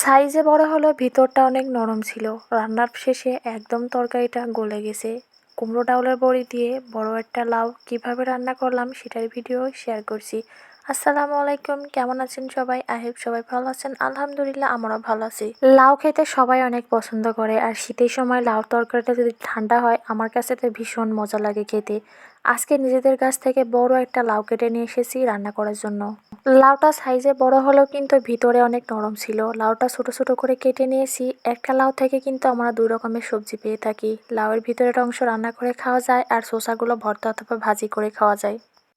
সাইজে বড় হলেও ভিতরটা অনেক নরম ছিল। রান্নার শেষে একদম তরকারিটা গলে গেছে। কুমড়ো ডাউলের বড়ি দিয়ে বড় একটা লাউ কীভাবে রান্না করলাম সেটার ভিডিও শেয়ার করছি। আসসালামু আলাইকুম, কেমন আছেন সবাই? আই হোপ সবাই ভালো আছেন। আলহামদুলিল্লাহ, আমরাও ভালো আছি। লাউ খেতে সবাই অনেক পছন্দ করে আর শীতের সময় লাউ তরকারিটা যদি ঠান্ডা হয়, আমার কাছে তো ভীষণ মজা লাগে খেতে। আজকে নিজেদের কাছ থেকে বড় একটা লাউ কেটে নিয়ে এসেছি রান্না করার জন্য। লাউটা সাইজে বড় হলেও কিন্তু ভিতরে অনেক নরম ছিল। লাউটা ছোট ছোট করে কেটে নিয়েছি। একটা লাউ থেকে কিন্তু আমরা দুই রকমের সবজি পেয়ে থাকি। লাউয়ের ভিতরের অংশ রান্না করে খাওয়া যায় আর শসাগুলো ভর্তা অথবা ভাজি করে খাওয়া যায়।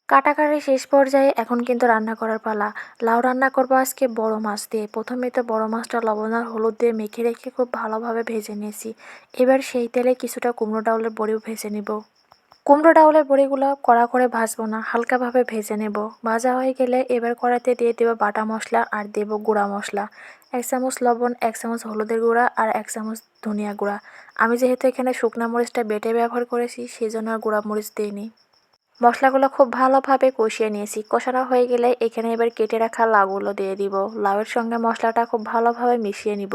কাটাকাটি শেষ পর্যায়ে এখন কিন্তু রান্না করার পালা। লাউ রান্না করব আজকে বড় মাছ দিয়ে। প্রথমে তো বড় মাছটা লবণ আর হলুদ দিয়ে মেখে রেখে খুব ভালোভাবে ভেজে নিয়েছি। এবার সেই তেলে কিছুটা কুমড়ো ডাউলের বড়িও ভেজে নিব। কুমড়ো ডাউলের বড়িগুলো কড়া করে ভাজবো না, হালকাভাবে ভেজে নেব। ভাজা হয়ে গেলে এবার কড়াইতে দিয়ে দেবো বাটা মশলা আর দেব গুঁড়া মশলা। এক চামচ লবণ, এক চামচ হলুদের গুঁড়া আর এক চামচ ধনিয়া গুঁড়া। আমি যেহেতু এখানে শুকনা মরিচটা বেটে ব্যবহার করেছি সেই জন্য আর গুঁড়া মরিচ দিইনি। মশলাগুলো খুব ভালোভাবে কষিয়ে নিয়েছি। কষানো হয়ে গেলে এখানে এবার কেটে রাখা লাউগুলো দিয়ে দিব। লাউয়ের সঙ্গে মশলাটা খুব ভালোভাবে মিশিয়ে নিব।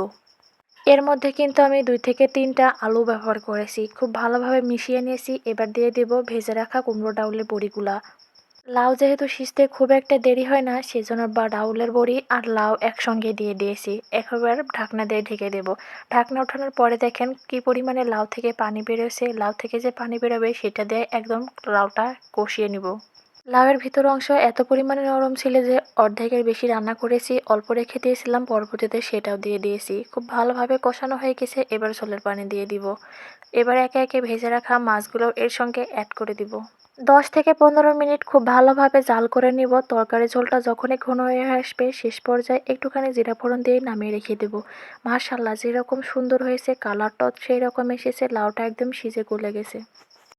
এর মধ্যে কিন্তু আমি দুই থেকে তিনটা আলু ব্যবহার করেছি। খুব ভালোভাবে মিশিয়ে নিয়েছি। এবার দিয়ে দেব ভেজে রাখা কুমড়ো ডাউলের বড়িগুলা। লাউ যেহেতু সিজতে খুব একটা দেরি হয় না, সেজন্য বা ডাউলের বড়ি আর লাউ একসঙ্গে দিয়ে দিয়েছি। একবার ঢাকনা দিয়ে ঢেকে দেব। ঢাকনা ওঠানোর পরে দেখেন কি পরিমাণে লাউ থেকে পানি বেরোছে লাউ থেকে যে পানি বেরোবে, সেটা দিয়ে একদম লাউটা কষিয়ে নিব। লাউয়ের ভিতর অংশ এত পরিমাণে নরম ছিল যে অর্ধেকের বেশি রান্না করেছি, অল্প রেখে দিয়েছিলাম, পরবর্তীতে সেটাও দিয়ে দিয়েছি। খুব ভালোভাবে কষানো হয়ে গেছে, এবার ঝোলের পানি দিয়ে দিব। এবার একে একে ভেজে রাখা মাছগুলো এর সঙ্গে অ্যাড করে দিব। দশ থেকে পনেরো মিনিট খুব ভালোভাবে জাল করে নিব। তরকারি ঝোলটা যখনই ঘন হয়ে আসবে, শেষ পর্যায়ে একটুখানি জিরা ফোড়ন দিয়ে নামিয়ে রেখে দেব। মাশাল্লাহ যেরকম সুন্দর হয়েছে কালারটাও সেই রকম এসেছে, লাউটা একদম সিজে গলে গেছে।